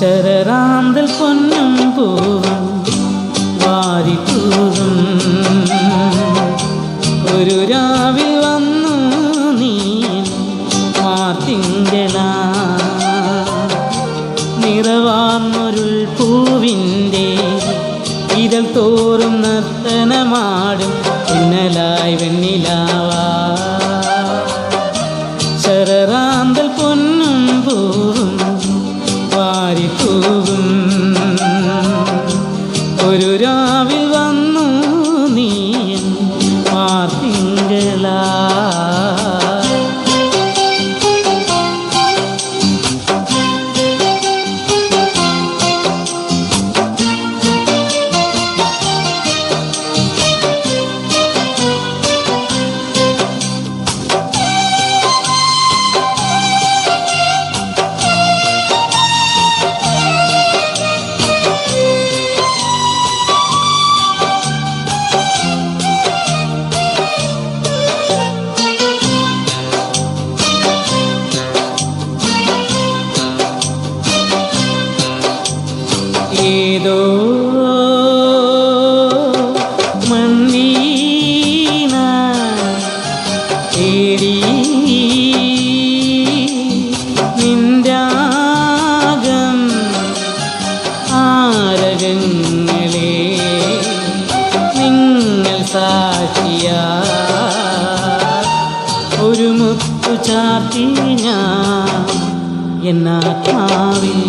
ശരറാന്തൽ പൊന്നും പൂവും വാരിപ്പൂവും ഒരു രാവിൽ വന്നു നീ മാർത്തിങ്കണ നിറവാർന്നൊരുൾ പൂവിന്റെ ഇതൾ തോറും നർത്തനമാടും. പിന്നലായി വെണ്ണിലാവാ ഏതോ മണ്ണീന തേടി നിന്റാകം ആരകങ്ങളെ നിങ്ങൾ സാക്ഷിയാ ഒരു മുത്തു ചാർത്തി ഞാൻ എന്നാത്മാവിൽ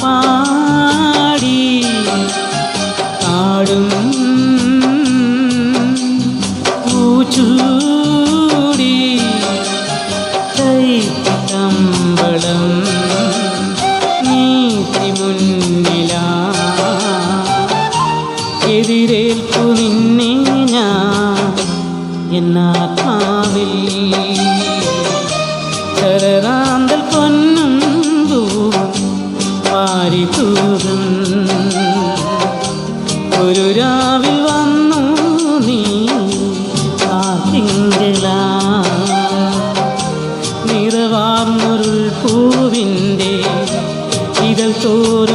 പാടി പാടി. എതിരേൽപ്പു നിന്നെ ഞാൻ എന്നാത്മാവിൽ ഇതൾ